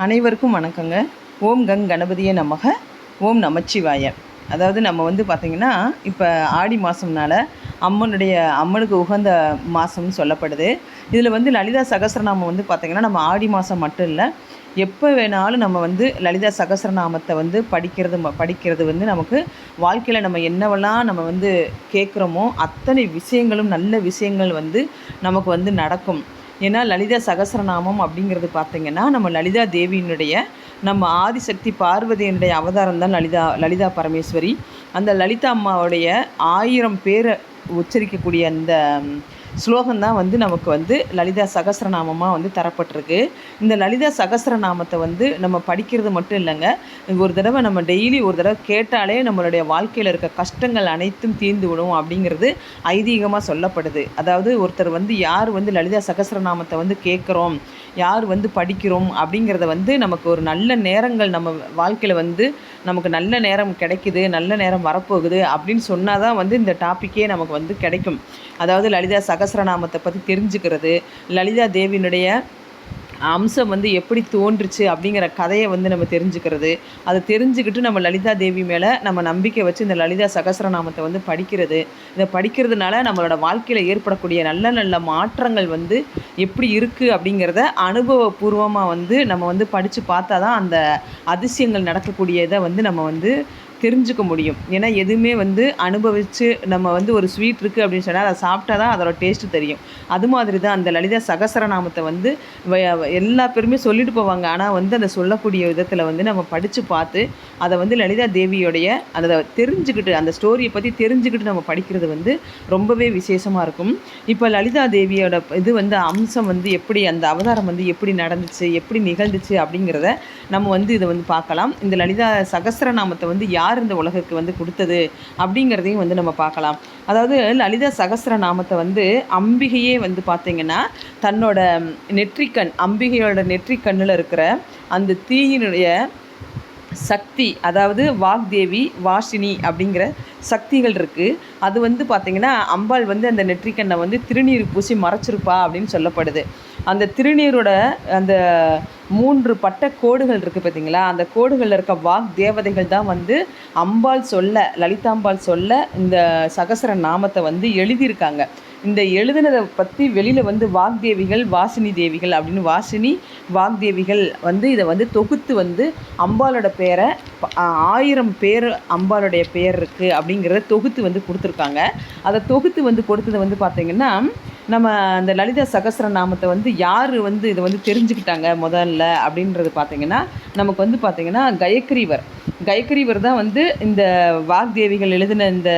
அனைவருக்கும் வணக்கங்க. ஓம் கங் கணபதியை நமக. ஓம் நமச்சிவாய. அதாவது நம்ம வந்து பார்த்திங்கன்னா இப்போ ஆடி மாதம்னால அம்மனுடைய அம்மனுக்கு உகந்த மாதம்னு சொல்லப்படுது. இதில் வந்து லலிதா சகஸ்ரநாமம் வந்து பார்த்திங்கன்னா நம்ம ஆடி மாதம் மட்டும் இல்லை எப்போ வேணாலும் நம்ம வந்து லலிதா சகஸ்ரநாமத்தை வந்து படிக்கிறது ம- படிக்கிறது வந்து நமக்கு வாழ்க்கையில் நம்ம என்னவெல்லாம் நம்ம வந்து கேட்குறோமோ அத்தனை விஷயங்களும் நல்ல விஷயங்கள் வந்து நமக்கு வந்து நடக்கும். ஏன்னா லலிதா சகஸ்ரநாமம் அப்படிங்கிறது பார்த்திங்கன்னா நம்ம லலிதா தேவியினுடைய நம்ம ஆதிசக்தி பார்வதியினுடைய அவதாரம் தான் லலிதா லலிதா பரமேஸ்வரி. அந்த லலிதா அம்மாவுடைய ஆயிரம் பேரை உச்சரிக்கக்கூடிய அந்த ஸ்லோகம் தான் வந்து நமக்கு வந்து லலிதா சகஸ்ரநாமமாக வந்து தரப்பட்டிருக்கு. இந்த லலிதா சகஸ்ரநாமத்தை வந்து நம்ம படிக்கிறது மட்டும் இல்லைங்க. ஒரு தடவை நம்ம டெய்லி ஒரு தடவை கேட்டாலே நம்மளுடைய வாழ்க்கையில் இருக்க கஷ்டங்கள் அனைத்தும் தீர்ந்து விடும் அப்படிங்கிறது ஐதீகமாக சொல்லப்படுது. அதாவது ஒருத்தர் வந்து யார் வந்து லலிதா சகஸ்ரநாமத்தை வந்து கேட்குறோம்? யார் வந்து படிக்கிறோம் அப்படிங்கிறத வந்து நமக்கு ஒரு நல்ல நேரங்கள் நம்ம வாழ்க்கையில் வந்து நமக்கு நல்ல நேரம் கிடைக்குது நல்ல நேரம் வரப்போகுது அப்படின்னு சொன்னால் தான் வந்து இந்த டாப்பிக்கே நமக்கு வந்து கிடைக்கும். அதாவது லலிதா சகசரநாமத்தை பற்றி தெரிஞ்சுக்கிறது லலிதா தேவியினுடைய அம்சம் வந்து எப்படி தோன்றுச்சு அப்படிங்கிற கதையை வந்து நம்ம தெரிஞ்சுக்கிறது. அதை தெரிஞ்சுக்கிட்டு நம்ம லலிதா தேவி மேலே நம்ம நம்பிக்கை வச்சு இந்த லலிதா சகசரநாமத்தை வந்து படிக்கிறது. இதை படிக்கிறதுனால நம்மளோட வாழ்க்கையில் ஏற்படக்கூடிய நல்ல நல்ல மாற்றங்கள் வந்து எப்படி இருக்குது அப்படிங்கிறத அனுபவபூர்வமாக வந்து நம்ம வந்து படித்து பார்த்தா தான் அந்த அதிசயங்கள் நடக்கக்கூடியதை வந்து நம்ம வந்து தெரிஞ்சுக்க முடியும். ஏன்னா எதுவுமே வந்து அனுபவித்து நம்ம வந்து ஒரு ஸ்வீட் இருக்குது அப்படின்னு சொன்னால் அதை சாப்பிட்டா தான் அதோட டேஸ்ட்டு தெரியும். அது மாதிரி தான் அந்த லலிதா சகசரநாமத்தை வந்து வ- எல்லா பேருமே சொல்லிட்டு போவாங்க. ஆனால் வந்து அந்த சொல்லக்கூடிய விதத்தில் வந்து நம்ம படித்து பார்த்து அதை வந்து லலிதா தேவியோடைய அதை தெரிஞ்சுக்கிட்டு அந்த ஸ்டோரியை பற்றி தெரிஞ்சுக்கிட்டு நம்ம படிக்கிறது வந்து ரொம்பவே விசேஷமாக இருக்கும். இப்போ லலிதா தேவியோட இது வந்து அம்சம் வந்து எப்படி அந்த அவதாரம் வந்து எப்படி நடந்துச்சு எப்படி நிகழ்ந்துச்சு அப்படிங்கிறத நம்ம வந்து இதை வந்து பார்க்கலாம். இந்த லலிதா சகசரநாமத்தை வந்து யார் இந்த உலகுக்கு வந்து கொடுத்தது அப்படிங்கிறதையும் வந்து நம்ம பார்க்கலாம். அதாவது லலிதா சகஸ்ரநாமத்தை வந்து அம்பிகையே வந்து பார்த்தீங்கன்னா தன்னோட நெற்றிக்கண் அம்பிகையோட நெற்றிக்கண்ணில் இருக்கிற அந்த தீயினுடைய சக்தி அதாவது வாக்தேவி வாஷினி அப்படிங்கிற சக்திகள் இருக்குது அது வந்து பார்த்திங்கன்னா அம்பாள் வந்து அந்த நெற்றிக்கண்ணை வந்து திருநீர் பூசி மறைச்சிருப்பா அப்படின்னு சொல்லப்படுது. அந்த திருநீரோட அந்த மூன்று பட்ட கோடுகள் இருக்குது பார்த்தீங்களா அந்த கோடுகளில் இருக்க வாக் தேவதைகள் தான் வந்து அம்பாள் சொல்ல லலிதாம்பாள் சொல்ல இந்த சகசர நாமத்தை வந்து எழுதியிருக்காங்க. இந்த எழுதினதை பற்றி வெளியில் வந்து வாக்தேவிகள் வாசினி தேவிகள் அப்படின்னு வாசினி வாக்தேவிகள் வந்து இதை வந்து தொகுத்து வந்து அம்பாளோட பேரை ஆயிரம் பேர் அம்பாளுடைய பேர் இருக்குது அப்படிங்கிறத தொகுத்து வந்து கொடுத்துருக்காங்க. அதை தொகுத்து வந்து கொடுத்தது வந்து பார்த்திங்கன்னா நம்ம அந்த லலிதா சகஸ்ர நாமத்தை வந்து யார் வந்து இதை வந்து தெரிஞ்சுக்கிட்டாங்க முதல்ல அப்படின்றது பார்த்திங்கன்னா நமக்கு வந்து பார்த்திங்கன்னா கயக்ரீவர் கயக்ரீவர் தான் வந்து இந்த வாக்தேவிகள் எழுதின இந்த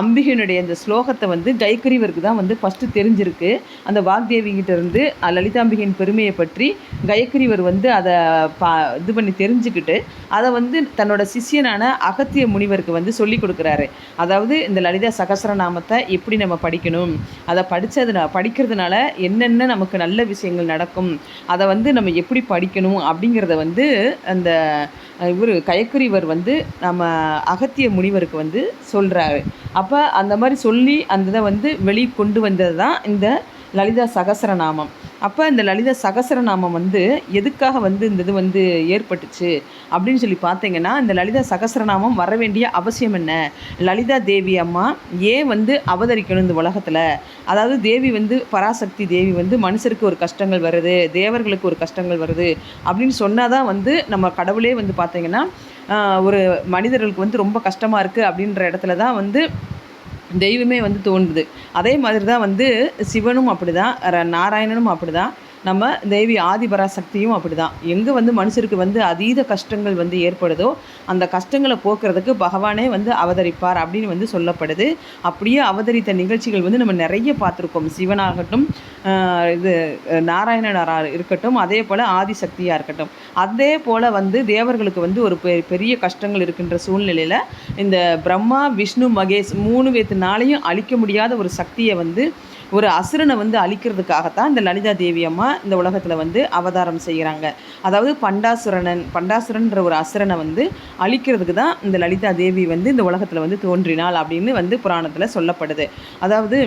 அம்பிகையினுடைய அந்த ஸ்லோகத்தை வந்து கைக்கரிவருக்கு தான் வந்து ஃபஸ்ட்டு தெரிஞ்சிருக்கு. அந்த வாக்தேவிகிட்ட இருந்து லலிதாம்பிகையின் பெருமையை பற்றி கயக்கரிவர் வந்து அதை பா இது பண்ணி தெரிஞ்சுக்கிட்டு அதை வந்து தன்னோட சிஷ்யனான அகத்திய முனிவருக்கு வந்து சொல்லி கொடுக்குறாரு. அதாவது இந்த லலிதா சகசரநாமத்தை எப்படி நம்ம படிக்கணும்? அதை படித்ததுனா படிக்கிறதுனால என்னென்ன நமக்கு நல்ல விஷயங்கள் நடக்கும்? அதை வந்து நம்ம எப்படி படிக்கணும்? அப்படிங்கிறத வந்து அந்த இவர் கயக்குரிவர் வந்து நம்ம அகத்திய முனிவருக்கு வந்து சொல்கிறாரு அப்போ அந்த மாதிரி சொல்லி அந்த இதை வந்து வெளியே கொண்டு வந்தது தான் இந்த லலிதா சகஸ்ரநாமம் அப்போ இந்த லலிதா சகஸ்ரநாமம் வந்து எதுக்காக வந்து இந்த இது வந்து ஏற்பட்டுச்சு அப்படின்னு சொல்லி பார்த்தீங்கன்னா இந்த லலிதா சகஸ்ரநாமம் வர வேண்டிய அவசியம் என்ன? லலிதா தேவி அம்மா ஏன் வந்து அவதரிக்கணும் இந்த உலகத்தில்? அதாவது தேவி வந்து பராசக்தி தேவி வந்து மனுஷருக்கு ஒரு கஷ்டங்கள் வருது தேவர்களுக்கு ஒரு கஷ்டங்கள் வருது அப்படின்னு சொன்னால் தான் வந்து நம்ம கடவுளே வந்து பார்த்திங்கன்னா ஒரு மனிதர்களுக்கு வந்து ரொம்ப கஷ்டமாக இருக்குது அப்படின்ற இடத்துல தான் வந்து தெய்வமே வந்து தோன்றுது. அதே மாதிரி தான் வந்து சிவனும் அப்படி தான் நாராயணனும் அப்படி தான் நம்ம தேவி ஆதிபராசக்தியும் அப்படி தான் எங்கே வந்து மனுஷருக்கு வந்து அதீத கஷ்டங்கள் வந்து ஏற்படுதோ அந்த கஷ்டங்களை போக்குறதுக்கு பகவானே வந்து அவதரிப்பார் அப்படின்னு வந்து சொல்லப்படுது. அப்படியே அவதரித்த நிகழ்ச்சிகள் வந்து நம்ம நிறைய பார்த்துருக்கோம். சிவனாகட்டும் இது அஹ் இருக்கட்டும் அதே போல் ஆதிசக்தியாக இருக்கட்டும். அதே போல் வந்து தேவர்களுக்கு வந்து ஒரு பெ- பெரிய கஷ்டங்கள் இருக்கின்ற சூழ்நிலையில் இந்த பிரம்மா விஷ்ணு மகேஷ் மூணு பேத்துனாலையும் அழிக்க முடியாத ஒரு சக்தியை வந்து ஒரு அசுரனை வந்து அழிக்கிறதுக்காகத்தான் இந்த லலிதா தேவி அம்மா இந்த உலகத்தில் வந்து அவதாரம் செய்கிறாங்க அதாவது பண்டாசுரனன் பண்டாசுரன்ற ஒரு அசுரனை வந்து அழிக்கிறதுக்கு தான் இந்த லலிதா தேவி வந்து இந்த உலகத்தில் வந்து தோன்றினாள் அப்படின்னு வந்து புராணத்தில் சொல்லப்படுது. அதாவது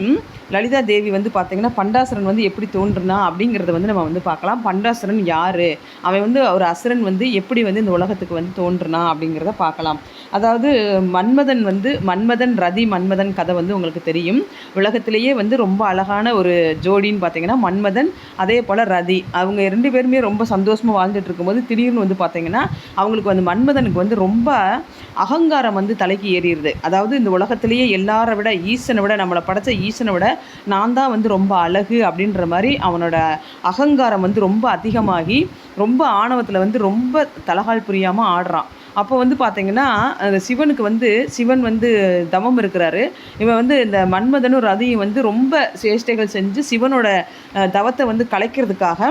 லலிதா தேவி வந்து பார்த்திங்கன்னா பண்டாசுரன் வந்து எப்படி தோன்றுனா அப்படிங்கிறத வந்து நம்ம வந்து பார்க்கலாம். பண்டாசுரன் யார்? அவன் வந்து ஒரு அசுரன் வந்து எப்படி வந்து இந்த உலகத்துக்கு வந்து தோன்றுனா அப்படிங்கிறத பார்க்கலாம். அதாவது மன்மதன் வந்து மன்மதன் ரதி மன்மதன் கதை வந்து உங்களுக்கு தெரியும். உலகத்திலேயே வந்து ரொம்ப அழகான ஒரு ஜோடின்னு பார்த்தீங்கன்னா மன்மதன் அதே போல் ரதி. அவங்க ரெண்டு பேருமே ரொம்ப சந்தோஷமாக வாழ்ந்துட்டு இருக்கும்போது திடீர்னு வந்து பார்த்தீங்கன்னா அவங்களுக்கு வந்து மன்மதனுக்கு வந்து ரொம்ப அகங்காரம் வந்து தலைக்கு ஏறிடுது. அதாவது இந்த உலகத்திலேயே எல்லாரை விட ஈசனை விட நம்மளை படைச்ச ஈசனை விட நான் தான் வந்து ரொம்ப அழகு அப்படின்ற மாதிரி அவனோட அகங்காரம் வந்து ரொம்ப அதிகமாகி ரொம்ப ஆணவத்தில் வந்து ரொம்ப தலகால் புரியாமல் ஆடுறான். அப்போ வந்து பார்த்தீங்கன்னா அந்த சிவனுக்கு வந்து சிவன் வந்து தவம் இருக்கிறாரு. இவன் வந்து இந்த மன்மதனும் ரதியும் வந்து ரொம்ப சேஷ்டைகள் செஞ்சு சிவனோட தவத்தை வந்து கலைக்கிறதுக்காக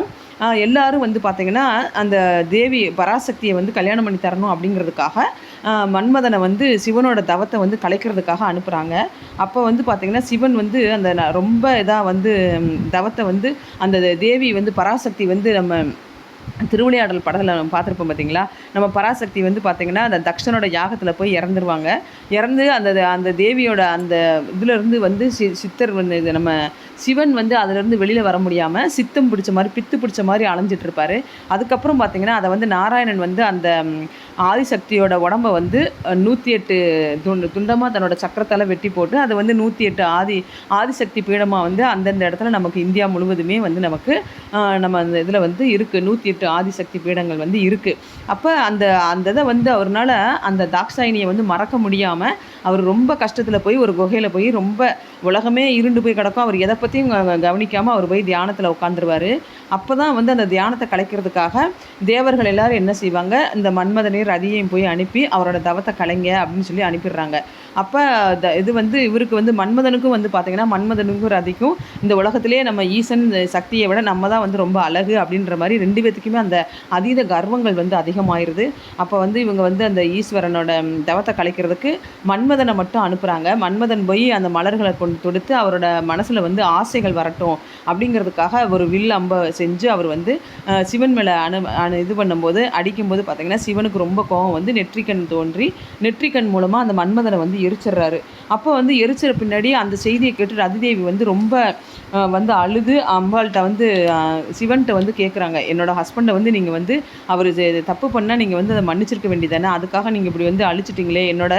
எல்லாரும் வந்து பார்த்தீங்கன்னா அந்த தேவி பராசக்தியை வந்து கல்யாணம் பண்ணி தரணும் அப்படிங்கிறதுக்காக மன்மதனை வந்து சிவனோட தவத்தை வந்து கலைக்கிறதுக்காக அனுப்புகிறாங்க அப்போ வந்து பார்த்தீங்கன்னா சிவன் வந்து அந்த ந- ரொம்ப இதாக வந்து தவத்தை வந்து அந்த தேவி வந்து பராசக்தி வந்து நம்ம திருவிளையாடல் படத்தில் நம்ம பார்த்துருப்போம் பார்த்தீங்களா நம்ம பராசக்தி வந்து பார்த்திங்கன்னா அந்த தக்ஷனோட யாகத்தில் போய் இறந்துருவாங்க. இறந்து அந்த அந்த தேவியோட அந்த இதுலேருந்து வந்து சி சித்தர் வந்து இது நம்ம சிவன் வந்து அதுலேருந்து வெளியில் வர முடியாமல் சித்தம் பிடிச்ச மாதிரி பித்து பிடிச்ச மாதிரி அலைஞ்சிட்டு இருப்பாரு. அதுக்கப்புறம் பார்த்திங்கன்னா அதை வந்து நாராயணன் வந்து அந்த ஆதிசக்தியோட உடம்ப வந்து நூற்றி எட்டு துண்டு துண்டமாக தன்னோட சக்கரத்தால் வெட்டி போட்டு அதை வந்து நூற்றி எட்டு ஆதி ஆதிசக்தி பீடமாக வந்து அந்தந்த இடத்துல நமக்கு இந்தியா முழுவதுமே வந்து நமக்கு நம்ம அந்த இதில் வந்து இருக்குது நூற்றி எட்டு ஆதிசக்தி பீடங்கள் வந்து இருக்குது அப்போ அந்த அந்த இதை வந்து அவர்னால் அந்த தாக்ஷாயினியை வந்து மறக்க முடியாமல் அவர் ரொம்ப கஷ்டத்தில் போய் ஒரு குகையில் போய் ரொம்ப உலகமே இருண்டு போய் கிடக்கும். அவர் எதை பற்றியும் கவனிக்காமல் அவர் போய் தியானத்தில் உட்காந்துருவார் அப்போ தான் வந்து அந்த தியானத்தை கலைக்கிறதுக்காக தேவர்கள் எல்லோரும் என்ன செய்வாங்க? இந்த மன்மதனையும் ரதியையும் போய் அனுப்பி அவரோட தவத்தை கலைங்க அப்படின்னு சொல்லி அனுப்பிடுறாங்க. அப்போ த இது வந்து இவருக்கு வந்து மன்மதனுக்கும் வந்து பார்த்தீங்கன்னா மன்மதனுக்கும் ரதிக்கும் இந்த உலகத்திலேயே நம்ம ஈசன் சக்தியை விட நம்ம தான் வந்து ரொம்ப அழகு அப்படின்ற மாதிரி ரெண்டு பேத்துக்குமே அந்த அதீத கர்வங்கள் வந்து அதிகமாயிருது. அப்போ வந்து இவங்க வந்து அந்த ஈஸ்வரனோட தவத்தை கலைக்கிறதுக்கு மன்மதனை மட்டும் அனுப்புகிறாங்க மன்மதன் போய் அந்த மலர்களை கொண்டு தொடுத்து அவரோட மனசில் வந்து ஆசைகள் வரட்டும் அப்படிங்கிறதுக்காக ஒரு வில் அம்ப செஞ்சு அவர் வந்து சிவன் மேலே அனு அனு இது பண்ணும்போது அடிக்கும்போது பார்த்தீங்கன்னா சிவனுக்கு ரொம்ப கோவம் வந்து நெற்றிக்கண் தோன்றி நெற்றிக்கண் மூலமாக அந்த மன்மதனை வந்து எரிச்சிடுறாரு அப்போ வந்து எரிச்சிற பின்னாடி அந்த செய்தியை கேட்டு ரதிதேவி வந்து ரொம்ப வந்து அழுது அம்பாள்கிட்ட வந்து சிவன்கிட்ட வந்து கேட்குறாங்க என்னோட ஹஸ்பண்டை வந்து நீங்கள் வந்து அவர் தப்பு பண்ணால் நீங்கள் வந்து அதை மன்னிச்சிருக்க வேண்டியதானே அதுக்காக நீங்கள் இப்படி வந்து அழிச்சிட்டிங்களே. என்னோட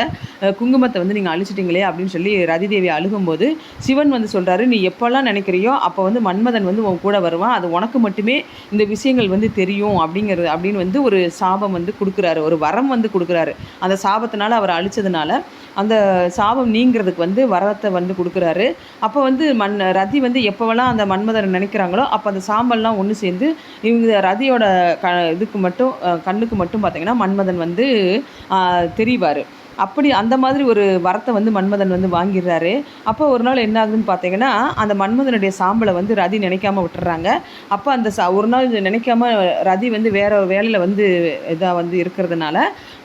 குங்கும குடும்பத்தை வந்து நீங்கள் அழிச்சிட்டிங்களே அப்படின்னு சொல்லி ரதிதேவி அழுகும்போது சிவன் வந்து சொல்கிறாரு நீ எப்போல்லாம் நினைக்கிறியோ அப்போ வந்து மன்மதன் வந்து உன் கூட வருவான். அது உனக்கு மட்டுமே இந்த விஷயங்கள் வந்து தெரியும் அப்படிங்கிறது அப்படின்னு வந்து ஒரு சாபம் வந்து கொடுக்குறாரு. ஒரு வரம் வந்து கொடுக்குறாரு. அந்த சாபத்தினால அவர் அழிச்சதுனால அந்த சாபம் நீங்கிறதுக்கு வந்து வரத்தை வந்து கொடுக்குறாரு. அப்போ வந்து மண் ரதி வந்து எப்போவெல்லாம் அந்த மன்மதனை நினைக்கிறாங்களோ அப்போ அந்த சாம்பல்லாம் ஒன்று சேர்ந்து இவங்க ரதியோட க இதுக்கு மட்டும் கண்ணுக்கு மட்டும் பார்த்தீங்கன்னா மன்மதன் வந்து தெரிவார். அப்படி அந்த மாதிரி ஒரு வரத்தை வந்து மன்மதன் வந்து வாங்கிடுறாரு. அப்போ ஒரு நாள் என்ன ஆகுதுன்னு பார்த்தீங்கன்னா அந்த மன்மதனுடைய சாம்பலை வந்து ரதி நினைக்காம விட்டுறாங்க. அப்போ அந்த சா ஒரு நாள் நினைக்காம ரதி வந்து வேற ஒரு வேலையில் வந்து இதாக வந்து இருக்கிறதுனால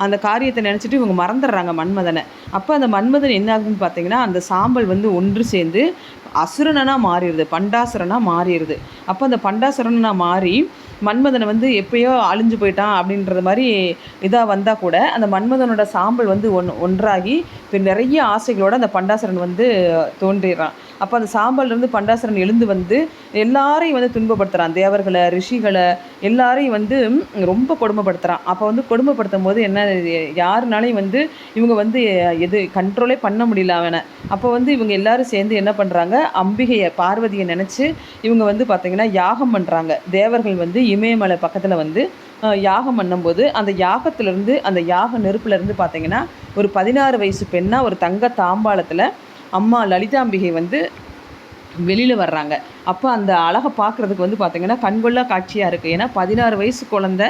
அந்த காரியத்தை நினச்சிட்டு இவங்க மறந்துடுறாங்க மன்மதனை. அப்போ அந்த மன்மதன் என்ன ஆகுதுன்னு பார்த்தீங்கன்னா அந்த சாம்பல் வந்து ஒன்று சேர்ந்து அசுரனாக மாறிடுது பண்டாசுரனாக மாறிடுது. அப்போ அந்த பண்டாசுரனாக மாறி மன்மதனை வந்து எப்பயோ அழிஞ்சு போயிட்டான் அப்படின்றது மாதிரி இதாக வந்தால் கூட அந்த மன்மதனோட சாம்பல் வந்து ஒன் ஒன்றாகி இப்போ நிறைய ஆசைகளோட அந்த பண்டாசுரன் வந்து தோன்றிடுறான். அப்போ அந்த சாம்பல்லேருந்து பண்டாசுரன் எழுந்து வந்து எல்லாரையும் வந்து துன்பப்படுத்துகிறான் தேவர்களை ரிஷிகளை எல்லாரையும் வந்து ரொம்ப கொடுமைப்படுத்துகிறான் அப்போ வந்து கொடுமைப்படுத்தும் போது என்ன யாருனாலையும் வந்து இவங்க வந்து எது கண்ட்ரோலே பண்ண முடியல அவனை. அப்போ வந்து இவங்க எல்லாரும் சேர்ந்து என்ன பண்ணுறாங்க அம்பிகையை பார்வதியை நினச்சி இவங்க வந்து பார்த்திங்கன்னா யாகம் பண்ணுறாங்க தேவர்கள் வந்து இமயமலை பக்கத்தில் வந்து யாகம் பண்ணும்போது அந்த யாகத்திலேருந்து அந்த யாக நெருப்புலேருந்து பார்த்தீங்கன்னா ஒரு பதினாறு வயசு பெண்ணாக ஒரு தங்க தாம்பாளத்தில் அம்மா லலிதாம்பிகை வந்து வெளியில் வர்றாங்க. அப்போ அந்த அழகை பார்க்குறதுக்கு வந்து பார்த்திங்கன்னா கண்கொள்ளா காட்சியாக இருக்குது ஏன்னா பதினாறு வயசு குழந்த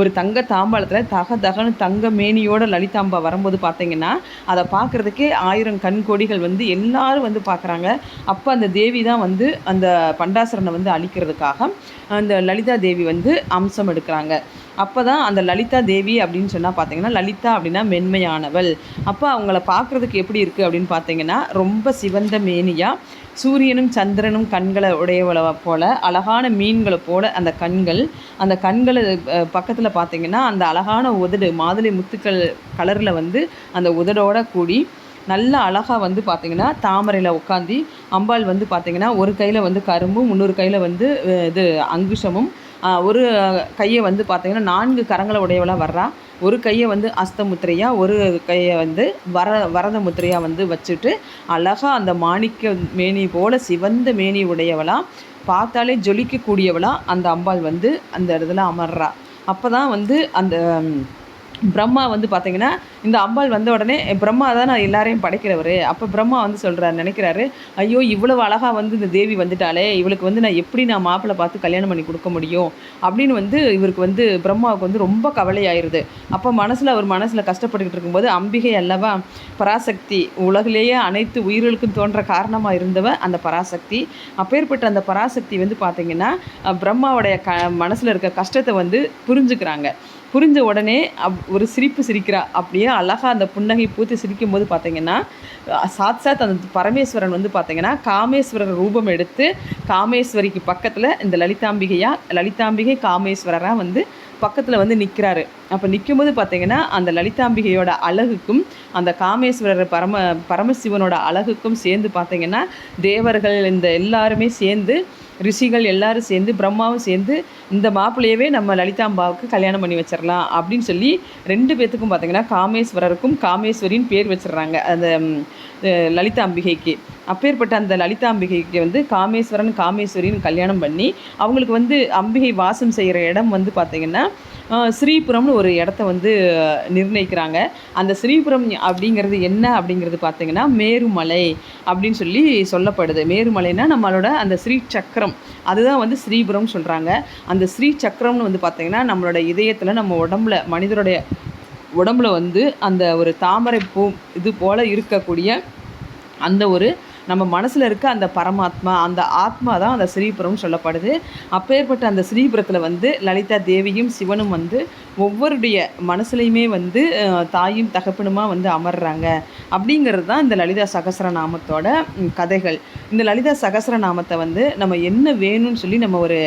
ஒரு தங்க தாம்பாளத்தில் தக தகன்னு தங்க மேனியோட லலிதாம்பா வரும்போது பார்த்தீங்கன்னா அதை பார்க்குறதுக்கே ஆயிரம் கண் கோடிகள் வந்து எல்லாரும் வந்து பார்க்குறாங்க. அப்போ அந்த தேவி தான் வந்து அந்த பண்டாசுரனை வந்து அழிக்கிறதுக்காக அந்த லலிதா தேவி வந்து அம்சம் எடுக்கிறாங்க. அப்போ தான் அந்த லலிதா தேவி அப்படின்னு சொன்னால் பார்த்தீங்கன்னா லலிதா அப்படின்னா மென்மையானவள். அப்போ அவங்கள பார்க்குறதுக்கு எப்படி இருக்குது அப்படின்னு பார்த்தீங்கன்னா ரொம்ப சிவந்த மேனியாக சூரியனும் சந்திரனும் கண்களை உடையவளை போல் அழகான மீன்களை போல் அந்த கண்கள் அந்த கண்களை பக்கத்தில் பார்த்தீங்கன்னா அந்த அழகான உதடு மாதுளை முத்துக்கள் கலரில் வந்து அந்த உதடோட கூடி நல்ல அழகாக வந்து பார்த்திங்கன்னா தாமரையில் உட்காந்து அம்பாள் வந்து பார்த்திங்கன்னா ஒரு கையில் வந்து கரும்பும் இன்னொரு கையில் வந்து இது அங்குஷமும் ஒரு கையை வந்து பார்த்திங்கன்னா நான்கு கரங்களை உடையவளாக வர்றா. ஒரு கையை வந்து அஸ்தமுத்திரையா ஒரு கையை வந்து வர வரத முத்திரையாக வந்து வச்சுட்டு அழகாக அந்த மாணிக்க மேனி போல் சிவந்த மேனி உடையவளாக பார்த்தாலே ஜொலிக்கக்கூடியவளாக அந்த அம்பாள் வந்து அந்த இடத்துல அமர்றா. அப்போ தான் வந்து அந்த பிரம்மா வந்து பார்த்தீங்கன்னா இந்த அம்பாள் வந்த உடனே பிரம்மா தான் நான் எல்லாரையும் படைக்கிறவர். அப்போ பிரம்மா வந்து சொல்கிறார் நினைக்கிறாரு ஐயோ இவ்வளவு அழகாக வந்து இந்த தேவி வந்துட்டாலே இவளுக்கு வந்து நான் எப்படி நான் மாப்பிள்ளை பார்த்து கல்யாணம் பண்ணி கொடுக்க முடியும்? அப்படின்னு வந்து இவருக்கு வந்து பிரம்மாவுக்கு வந்து ரொம்ப கவலையாயிருது. அப்போ மனசில் அவர் மனசில் கஷ்டப்பட்டுக்கிட்டு இருக்கும்போது அம்பிகை அல்லவா பராசக்தி உலகிலேயே அனைத்து உயிர்களுக்கும் தோன்ற காரணமாக இருந்தவ அந்த பராசக்தி. அப்பேற்பட்ட அந்த பராசக்தி வந்து பார்த்திங்கன்னா பிரம்மாவுடைய க மனசில் இருக்க கஷ்டத்தை வந்து புரிஞ்சுக்கிறாங்க. புரிஞ்ச உடனே அப் ஒரு சிரிப்பு சிரிக்கிறா. அப்படியே அழகாக அந்த புன்னகை பூத்து சிரிக்கும் போது பார்த்தீங்கன்னா சாத் சாத் அந்த பரமேஸ்வரன் வந்து பார்த்தீங்கன்னா காமேஸ்வரர் ரூபம் எடுத்து காமேஸ்வரிக்கு பக்கத்தில் இந்த லலிதாம்பிகையா லலிதாம்பிகை காமேஸ்வரராக வந்து பக்கத்தில் வந்து நிற்கிறாரு அப்போ நிற்கும்போது பார்த்தீங்கன்னா அந்த லலிதாம்பிகையோட அழகுக்கும் அந்த காமேஸ்வரர் பரம பரமசிவனோட அழகுக்கும் சேர்ந்து பார்த்தீங்கன்னா தேவர்கள் இந்த எல்லாருமே சேர்ந்து ரிஷிகள் எல்லாரும் சேர்ந்து பிரம்மாவும் சேர்ந்து இந்த மாப்பிள்ளையவே நம்ம லலிதாம்பாவுக்கு கல்யாணம் பண்ணி வச்சிடலாம் அப்படின்னு சொல்லி ரெண்டு பேர்த்துக்கும் பார்த்தீங்கன்னா காமேஸ்வரருக்கும் காமேஸ்வரின் பேர் வச்சிடுறாங்க. அந்த லலிதா அம்பிகைக்கு அப்பேற்பட்ட அந்த லலிதா அம்பிகைக்கு வந்து காமேஸ்வரன் காமேஸ்வரின்னு கல்யாணம் பண்ணி அவங்களுக்கு வந்து அம்பிகை வாசம் செய்கிற இடம் வந்து பார்த்திங்கன்னா ஸ்ரீபுரம்னு ஒரு இடத்த வந்து நிர்ணயிக்கிறாங்க. அந்த ஸ்ரீபுரம் அப்படிங்கிறது என்ன அப்படிங்கிறது பார்த்திங்கன்னா மேருமலை அப்படின்னு சொல்லி சொல்லப்படுது. மேருமலைனா நம்மளோட அந்த ஸ்ரீ சக்கரம் அதுதான் வந்து ஸ்ரீபுரம் சொல்கிறாங்க அந்த ஸ்ரீ சக்கரம்னு வந்து பார்த்திங்கன்னா நம்மளோட இதயத்தில் நம்ம உடம்புல மனிதருடைய உடம்புல வந்து அந்த ஒரு தாமரை பூ இது போல் இருக்கக்கூடிய அந்த ஒரு நம்ம மனசில் இருக்க அந்த பரமாத்மா அந்த ஆத்மா தான் அந்த ஸ்ரீபுரம் சொல்லப்படுது. அப்பேற்பட்ட அந்த ஸ்ரீபுரத்தில் வந்து லலிதா தேவியும் சிவனும் வந்து ஒவ்வொருடைய மனசுலையுமே வந்து தாயும் தகப்பனுமாக வந்து அமர்றாங்க. அப்படிங்கிறது தான் இந்த லலிதா சகசரநாமத்தோட கதைகள். இந்த லலிதா சகசரநாமத்தை வந்து நம்ம என்ன வேணும்னு சொல்லி நம்ம ஒரு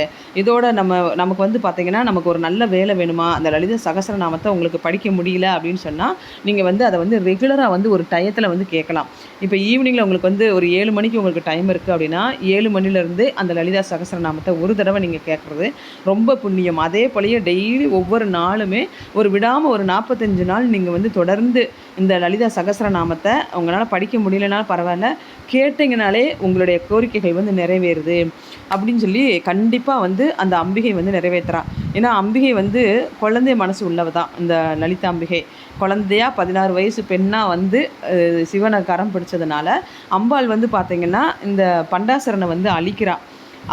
இதோட நம்ம நமக்கு வந்து பார்த்திங்கன்னா நமக்கு ஒரு நல்ல வேலை வேணுமா? அந்த லலிதா சகசரநாமத்தை உங்களுக்கு படிக்க முடியல அப்படின்னு சொன்னால் நீங்கள் வந்து அதை வந்து ரெகுலராக வந்து ஒரு டயத்தில் வந்து கேட்கலாம். இப்போ ஈவினிங்கில் உங்களுக்கு வந்து ஒரு ஏழு மணிக்கு உங்களுக்கு டைம் இருக்குது அப்படின்னா ஏழு மணிலேருந்து அந்த லலிதா சகசரநாமத்தை ஒரு தடவை நீங்கள் கேட்குறது ரொம்ப புண்ணியம். அதே போலயே டெய்லி ஒவ்வொரு நாளுமே ஒரு விடாமல் ஒரு நாற்பத்தஞ்சு நாள் நீங்கள் வந்து தொடர்ந்து இந்த லலிதா சகசரநாமத்தை உங்களால் படிக்க முடியலனாலும் பரவாயில்ல கேட்டிங்கனாலே உங்களுடைய கோரிக்கைகள் வந்து நிறைவேறுது அப்படின்னு சொல்லி கண்டிப்பாக வந்து அந்த அம்பிகை வந்து நிறைவேற்றுறா ஏன்னா அம்பிகை வந்து குழந்தை மனசு உள்ளவ தான் இந்த லலிதா அம்பிகை. குழந்தையாக பதினாறு வயசு பெண்ணாக வந்து சிவனை கரம் பிடிச்சதுனால அம்பாள் வந்து பார்த்திங்கன்னா இந்த பண்டாசரனை வந்து அழிக்கிறாள்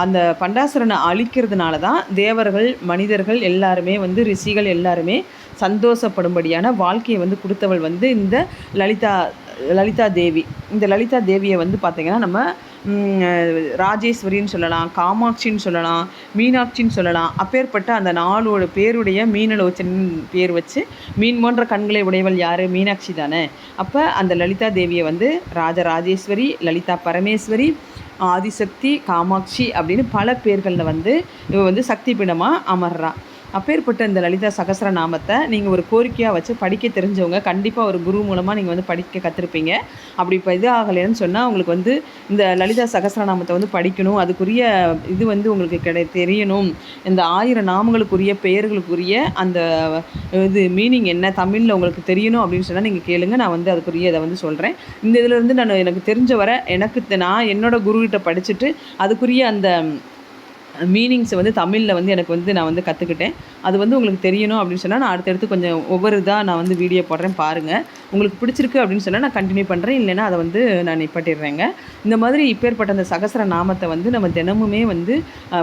அந்த பண்டாசுரனை அழிக்கிறதுனால தான் தேவர்கள் மனிதர்கள் எல்லாருமே வந்து ரிஷிகள் எல்லாருமே சந்தோஷப்படும்படியான வாழ்க்கையை வந்து கொடுத்தவள் வந்து இந்த லலிதா லலிதா தேவி. இந்த லலிதா தேவியை வந்து பார்த்திங்கன்னா நம்ம ராஜேஸ்வரின்னு சொல்லலாம் காமாட்சின்னு சொல்லலாம் மீனாட்சின்னு சொல்லலாம். அப்பேற்பட்ட அந்த நாலோட பேருடைய மீனலோச்சன் பேர் வச்சு மீன் போன்ற கண்களை உடையவள் யார்? மீனாட்சி தானே. அப்போ அந்த லலிதா தேவியை வந்து ராஜராஜேஸ்வரி லலிதா பரமேஸ்வரி ஆதிசக்தி காமாட்சி அப்படின்னு பல பேர்களில் வந்து இவ வந்து சக்தி பீடமாக அமர்றா. அப்பேற்பட்ட இந்த லலிதா சகசர நாமத்தை நீங்கள் ஒரு கோரிக்கையாக வச்சு படிக்க தெரிஞ்சவங்க கண்டிப்பாக ஒரு குரு மூலமாக நீங்கள் வந்து படிக்க கற்றுருப்பீங்க அப்படி இப்போ இது ஆகலைன்னு சொன்னால் உங்களுக்கு வந்து இந்த லலிதா சகசர நாமத்தை வந்து படிக்கணும். அதுக்குரிய இது வந்து உங்களுக்கு கிடை தெரியணும். இந்த ஆயிரம் நாமங்களுக்குரிய பெயர்களுக்குரிய அந்த இது மீனிங் என்ன தமிழில் உங்களுக்கு தெரியணும் அப்படின்னு சொன்னால் நீங்கள் கேளுங்க. நான் வந்து அதுக்குரிய இதை வந்து சொல்கிறேன் இந்த இதில் இருந்து நான் எனக்கு தெரிஞ்ச வர எனக்கு நான் என்னோடய குருக்கிட்ட படிச்சுட்டு அதுக்குரிய அந்த மீனிங்ஸை வந்து தமிழில் வந்து எனக்கு வந்து நான் வந்து கற்றுக்கிட்டேன் அது வந்து உங்களுக்கு தெரியணும் அப்படின்னு சொன்னால் நான் அடுத்தடுத்து கொஞ்சம் ஒவ்வொரு இதாக நான் வந்து வீடியோ போடுறேன் பாருங்கள் உங்களுக்கு பிடிச்சிருக்கு அப்படின்னு சொன்னால் நான் கண்டினியூ பண்ணுறேன் இல்லைன்னா அதை வந்து நான் நிப்பாட்டிடுறேங்க. இந்த மாதிரி இப்பேற்பட்ட அந்த சகசர நாமத்தை வந்து நம்ம தினமுமே வந்து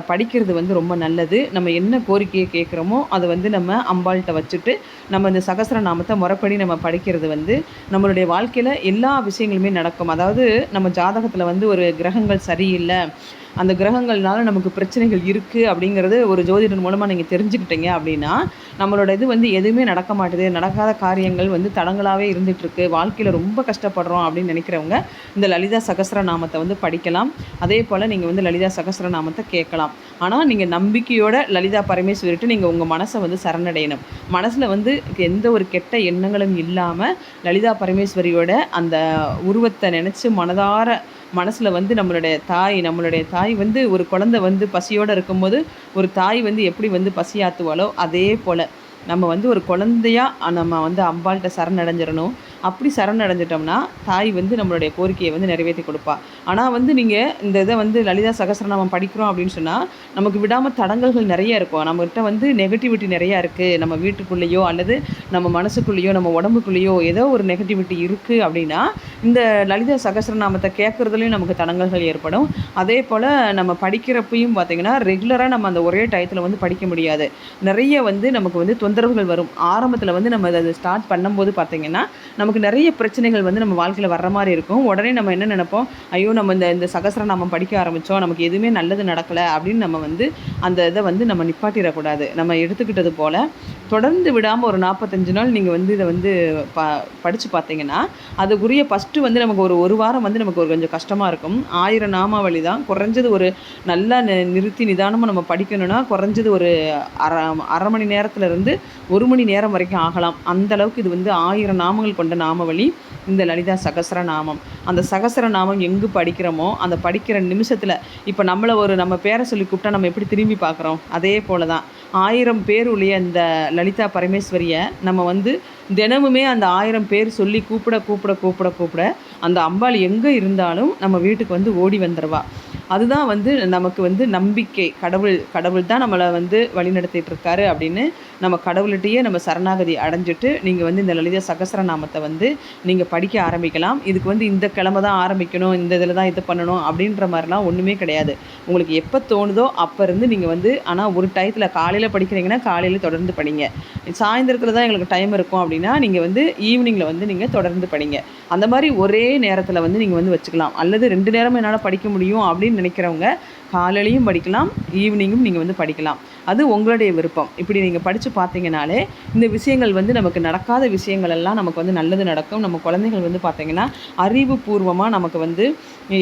படிக்கிறது வந்து ரொம்ப நல்லது. நம்ம என்ன கோரிக்கையை கேட்குறோமோ அதை வந்து நம்ம அம்பாள்கிட்ட வச்சுட்டு நம்ம இந்த சகசர நாமத்தை முறைப்படி நம்ம படிக்கிறது வந்து நம்மளுடைய வாழ்க்கையில் எல்லா விஷயங்களுமே நடக்கும். அதாவது நம்ம ஜாதகத்தில் வந்து ஒரு கிரகங்கள் சரியில்லை. அந்த கிரகங்கள்னால நமக்கு பிரச்சனைகள் இருக்குது அப்படிங்கிறது ஒரு ஜோதிடர் மூலமாக நீங்கள் தெரிஞ்சுக்கிட்டீங்க அப்படின்னா நம்மளோட இது வந்து எதுவுமே நடக்க மாட்டுது. நடக்காத காரியங்கள் வந்து தடங்களாகவே இருந்துகிட்ருக்கு வாழ்க்கையில் ரொம்ப கஷ்டப்படுறோம் அப்படின்னு நினைக்கிறவங்க இந்த லலிதா சகஸ்ர நாமத்தை வந்து படிக்கலாம். அதே போல் நீங்கள் வந்து லலிதா சகஸ்ர நாமத்தை கேட்கலாம். ஆனால் நீங்கள் நம்பிக்கையோட லலிதா பரமேஸ்வரிட்டு நீங்கள் உங்கள் மனசை வந்து சரணடையணும். மனசில் வந்து எந்த ஒரு கெட்ட எண்ணங்களும் இல்லாமல் லலிதா பரமேஸ்வரியோட அந்த உருவத்தை நினச்சி மனதார மனசில் வந்து நம்மளுடைய தாய் நம்மளுடைய தாய் வந்து ஒரு குழந்தை வந்து பசியோடு இருக்கும்போது ஒரு தாய் வந்து எப்படி வந்து பசியாத்துவாளோ அதே போல் நம்ம வந்து ஒரு குழந்தையா நம்ம வந்து அம்பாள்கிட்ட சரணடைஞ்சிடணும். அப்படி சரணடைஞ்சிட்டோம்னா தாய் வந்து நம்மளுடைய கோரிக்கையை வந்து நிறைவேற்றி கொடுப்பா. ஆனால் வந்து நீங்கள் இந்த இதை வந்து லலிதா சகசரநாமம் படிக்கிறோம் அப்படின்னு சொன்னால் நமக்கு விடாமல் தடங்கல்கள் நிறைய இருக்கும். நம்மகிட்ட வந்து நெகட்டிவிட்டி நிறையா இருக்குது நம்ம வீட்டுக்குள்ளேயோ அல்லது நம்ம மனசுக்குள்ளேயோ நம்ம உடம்புக்குள்ளேயோ ஏதோ ஒரு நெகட்டிவிட்டி இருக்குது அப்படின்னா இந்த லலிதா சகசரநாமத்தை கேட்குறதுலையும் நமக்கு தடங்கல்கள் ஏற்படும். அதே போல் நம்ம படிக்கிறப்பையும் பார்த்திங்கன்னா ரெகுலராக நம்ம அந்த ஒரே டயத்தில் வந்து படிக்க முடியாது. நிறைய வந்து நமக்கு வந்து தொந்தரவுகள் வரும். ஆரம்பத்தில் வந்து நம்ம அதை ஸ்டார்ட் பண்ணும்போது பார்த்திங்கன்னா நமக்கு நமக்கு நிறைய பிரச்சனைகள் வந்து நம்ம வாழ்க்கையில் வர்ற மாதிரி இருக்கும். உடனே நம்ம என்ன நினைப்போம்? ஐயோ நம்ம இந்த இந்த சகஸ்ரநாமம் படிக்க ஆரம்பித்தோம் நமக்கு எதுவுமே நல்லது நடக்கலை அப்படின்னு நம்ம வந்து அந்த இதை வந்து நம்ம நிப்பாட்டிடக்கூடாது. நம்ம எடுத்துக்கிட்டது போல் தொடர்ந்து விடாமல் ஒரு நாற்பத்தஞ்சு நாள் நீங்கள் வந்து இதை வந்து ப படித்து பார்த்தீங்கன்னா அதுக்குரிய ஃபஸ்ட்டு வந்து நமக்கு ஒரு ஒரு வாரம் வந்து நமக்கு ஒரு கொஞ்சம் கஷ்டமாக இருக்கும். ஆயிரம் நாமாவளி தான். குறைஞ்சது ஒரு நல்லா நிறுத்தி நிதானமாக நம்ம படிக்கணும்னா குறைஞ்சது ஒரு அரை அரை மணி நேரத்துலேருந்து ஒரு மணி நேரம் வரைக்கும் ஆகலாம். அந்தளவுக்கு இது வந்து ஆயிரம் நாமங்கள் கொண்ட நாமவழி இந்த லலிதா சகஸ்ர நாமம் அந்த சகஸ்ர நாமம் எங்கு படிக்கிறோமோ அந்த படிக்கிற நிமிஷத்தில் இப்போ நம்மளை ஒரு நம்ம பேரை சொல்லி கூப்பிட்டா நம்ம எப்படி திரும்பி பார்க்குறோம்? அதே போல தான் ஆயிரம் பேர் உடைய இந்த லலிதா பரமேஸ்வரியை நம்ம வந்து தினமுமே அந்த ஆயிரம் பேர் சொல்லி கூப்பிட கூப்பிட கூப்பிட கூப்பிட அந்த அம்பாள் எங்கே இருந்தாலும் நம்ம வீட்டுக்கு வந்து ஓடி வந்துடுவா அதுதான் வந்து நமக்கு வந்து நம்பிக்கை. கடவுள் கடவுள் தான் நம்மளை வந்து வழிநடத்திட்டு இருக்காரு அப்படின்னு நம்ம கடவுள்கிட்டயே நம்ம சரணாகதி அடைஞ்சிட்டு நீங்கள் வந்து இந்த லலித சகசரநாமத்தை வந்து நீங்கள் படிக்க ஆரம்பிக்கலாம். இதுக்கு வந்து இந்த கிழமை தான் ஆரம்பிக்கணும் இந்த இதில் தான் இது பண்ணணும் அப்படின்ற மாதிரிலாம் ஒன்றுமே கிடையாது. உங்களுக்கு எப்போ தோணுதோ அப்போ இருந்து நீங்கள் வந்து ஆனால் ஒரு டயத்தில் காலையில் படிக்கிறீங்கன்னா காலையில் தொடர்ந்து படிங்க. சாயந்தரத்தில் தான் எங்களுக்கு டைம் இருக்கும் அப்படின்னு நீங்கள் வந்து ஈவினிங்கில் வந்து நீங்கள் தொடர்ந்து படிங்க. அந்த மாதிரி ஒரே நேரத்தில் வந்து நீங்கள் வந்து வச்சுக்கலாம். அல்லது ரெண்டு நேரமும் என்னால் படிக்க முடியும் அப்படின்னு நினைக்கிறவங்க காலையிலையும் படிக்கலாம் ஈவினிங்கும் நீங்கள் வந்து படிக்கலாம். அது உங்களுடைய விருப்பம். இப்படி நீங்கள் படித்து பார்த்தீங்கனாலே இந்த விஷயங்கள் வந்து நமக்கு நடக்காத விஷயங்கள் எல்லாம் நமக்கு வந்து நல்லது நடக்கும். நம்ம குழந்தைகள் வந்து பார்த்தீங்கன்னா அறிவுபூர்வமாக நமக்கு வந்து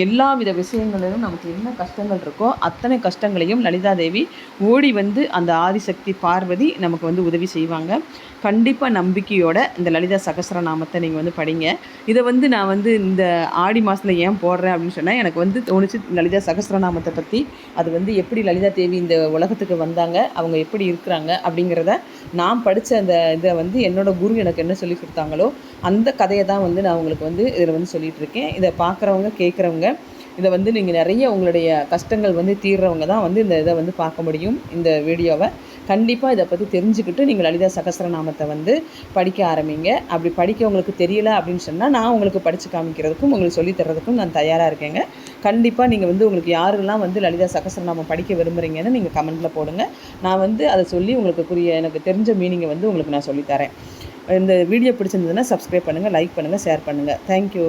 எல்லா வித விஷயங்களிலும் நமக்கு என்ன கஷ்டங்கள் இருக்கோ அத்தனை கஷ்டங்களையும் லலிதா தேவி ஓடி வந்து அந்த ஆதிசக்தி பார்வதி நமக்கு வந்து உதவி செய்வாங்க. கண்டிப்பாக நம்பிக்கையோட இந்த லலிதா சகஸ்ரநாமத்தை நீங்கள் வந்து படிங்க. இதை வந்து நான் வந்து இந்த ஆடி மாதத்தில் ஏன் போடுறேன் அப்படின்னு சொன்னால் எனக்கு வந்து தோணுச்சு லலிதா சகசரநாமத்தை பற்றி அது வந்து எப்படி லலிதா தேவி இந்த உலகத்துக்கு வந்தாங்க அவங்க எப்படி இருக்கிறாங்க அப்படிங்கிறத நான் படித்த அந்த இதை வந்து என்னோட குரு எனக்கு என்ன சொல்லி கொடுத்தாங்களோ அந்த கதையை தான் வந்து நான் உங்களுக்கு வந்து இதில் வந்து சொல்லிகிட்டு இருக்கேன். இதை பார்க்குறவங்க கேட்குறவங்க இதை வந்து நீங்கள் நிறைய உங்களுடைய கஷ்டங்கள் வந்து தீர்றவங்க தான் வந்து இந்த இதை வந்து பார்க்க முடியும் இந்த வீடியோவை. கண்டிப்பாக இதை பற்றி தெரிஞ்சுக்கிட்டு நீங்கள் லலிதா சகசரநாமத்தை வந்து படிக்க ஆரம்பிங்க. அப்படி படிக்க உங்களுக்கு தெரியல அப்படின்னு சொன்னால் நான் உங்களுக்கு படித்து காமிக்கிறதுக்கும் உங்களுக்கு சொல்லித்தரதுக்கும் நான் தயாராக இருக்கேங்க. கண்டிப்பாக நீங்கள் வந்து உங்களுக்கு யாரெல்லாம் வந்து லலிதா சகசரநாமம் படிக்க விரும்புகிறீங்கன்னு நீங்கள் கமெண்ட்டில் போடுங்க. நான் வந்து அதை சொல்லி உங்களுக்கு புரிய எனக்கு தெரிஞ்ச மீனிங்கை வந்து உங்களுக்கு நான் சொல்லித்தரேன் இந்த வீடியோ பிடிச்சிருந்ததுன்னா சப்ஸ்கிரைப் பண்ணுங்கள் லைக் பண்ணுங்கள் ஷேர் பண்ணுங்கள் தேங்க்யூ